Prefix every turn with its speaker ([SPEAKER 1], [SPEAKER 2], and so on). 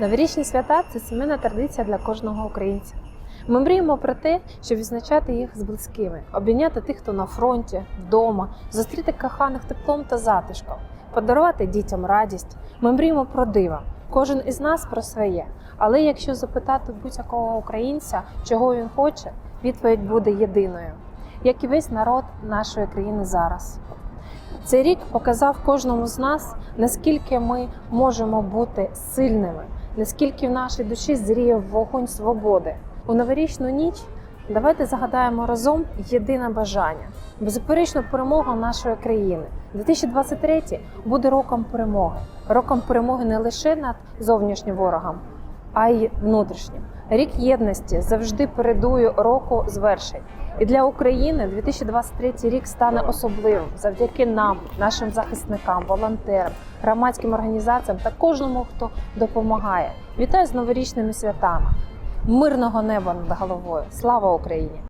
[SPEAKER 1] Новорічні свята це сімейна традиція для кожного українця. Ми мріємо про те, щоб відзначати їх з близькими, обійняти тих, хто на фронті, вдома, зустріти коханих теплом та затишком, подарувати дітям радість. Ми мріємо про диво. Кожен із нас про своє. Але якщо запитати будь-якого українця, чого він хоче, відповідь буде єдиною, як і весь народ нашої країни зараз. Цей рік показав кожному з нас, наскільки ми можемо бути сильними, наскільки в нашій душі зріє вогонь свободи. У новорічну ніч давайте загадаємо разом єдине бажання беззаперечну перемогу нашої країни. 2023 буде роком перемоги, роком перемоги не лише над зовнішнім ворогом, а й внутрішнім. Рік єдності завжди передує року звершень. І для України 2023 рік стане особливим завдяки нам, нашим захисникам, волонтерам, громадським організаціям та кожному, хто допомагає. Вітаю з новорічними святами! Мирного неба над головою! Слава Україні!